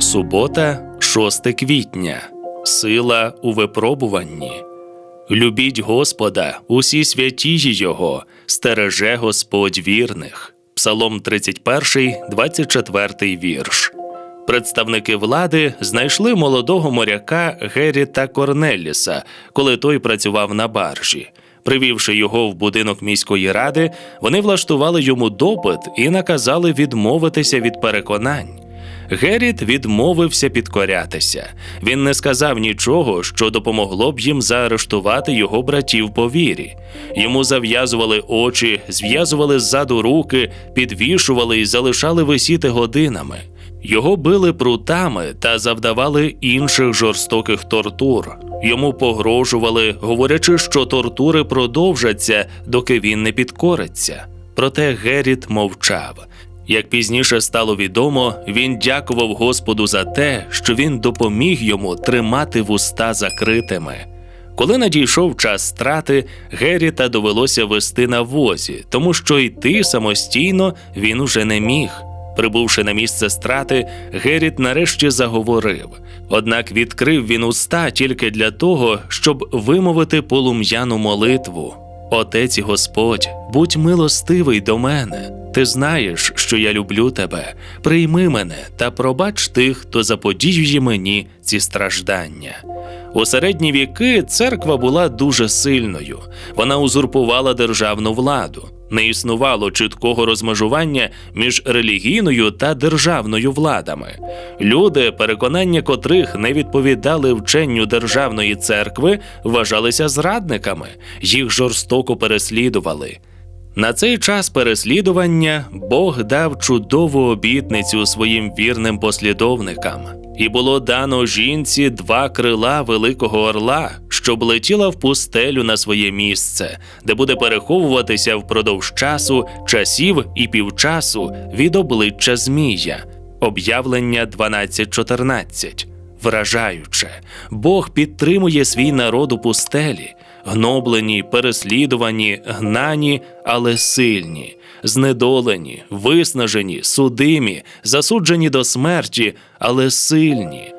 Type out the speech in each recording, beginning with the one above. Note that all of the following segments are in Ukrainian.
Субота, 6 квітня. Сила у випробуванні. Любіть Господа, усі святії Його, стереже Господь вірних. Псалом 31, 24 вірш. Представники влади знайшли молодого моряка Геріта Корнеліса, коли той працював на баржі. Привівши його в будинок міської ради, вони влаштували йому допит і наказали відмовитися від переконань. Геріт відмовився підкорятися. Він не сказав нічого, що допомогло б їм заарештувати його братів по вірі. Йому зав'язували очі, зв'язували ззаду руки, підвішували і залишали висіти годинами. Його били прутами та завдавали інших жорстоких тортур. Йому погрожували, говорячи, що тортури продовжаться, доки він не підкориться. Проте Геріт мовчав. Як пізніше стало відомо, він дякував Господу за те, що він допоміг йому тримати вуста закритими. Коли надійшов час страти, Геріта довелося вести на возі, тому що йти самостійно він уже не міг. Прибувши на місце страти, Геріт нарешті заговорив. Однак відкрив він уста тільки для того, щоб вимовити полум'яну молитву. Отець Господь, будь милостивий до мене. Ти знаєш, що я люблю тебе. Прийми мене та пробач тих, хто заподіює мені ці страждання. У середні віки церква була дуже сильною. Вона узурпувала державну владу. Не існувало чіткого розмежування між релігійною та державною владами. Люди, переконання котрих не відповідали вченню державної церкви, вважалися зрадниками, їх жорстоко переслідували. На цей час переслідування Бог дав чудову обітницю своїм вірним послідовникам, і було дано жінці два крила великого орла, щоб летіла в пустелю на своє місце, де буде переховуватися впродовж часу, часів і півчасу від обличчя Змія. Об'явлення 12.14. Вражаюче, Бог підтримує свій народ у пустелі, гноблені, переслідувані, гнані, але сильні, знедолені, виснажені, судимі, засуджені до смерті, але сильні.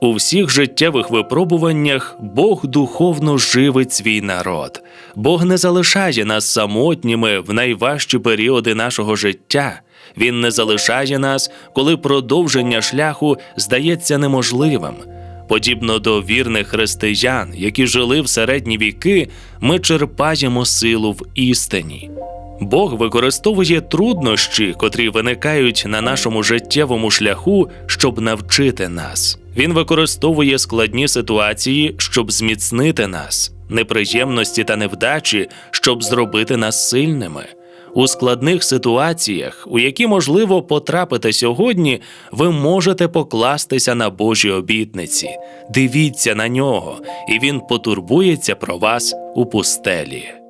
У всіх життєвих випробуваннях Бог духовно живить свій народ. Бог не залишає нас самотніми в найважчі періоди нашого життя. Він не залишає нас, коли продовження шляху здається неможливим. Подібно до вірних християн, які жили в середні віки, ми черпаємо силу в істині. Бог використовує труднощі, котрі виникають на нашому життєвому шляху, щоб навчити нас. Він використовує складні ситуації, щоб зміцнити нас, неприємності та невдачі, щоб зробити нас сильними. У складних ситуаціях, у які можливо потрапити сьогодні, ви можете покластися на Божі обітниці. Дивіться на нього, і він потурбується про вас у пустелі.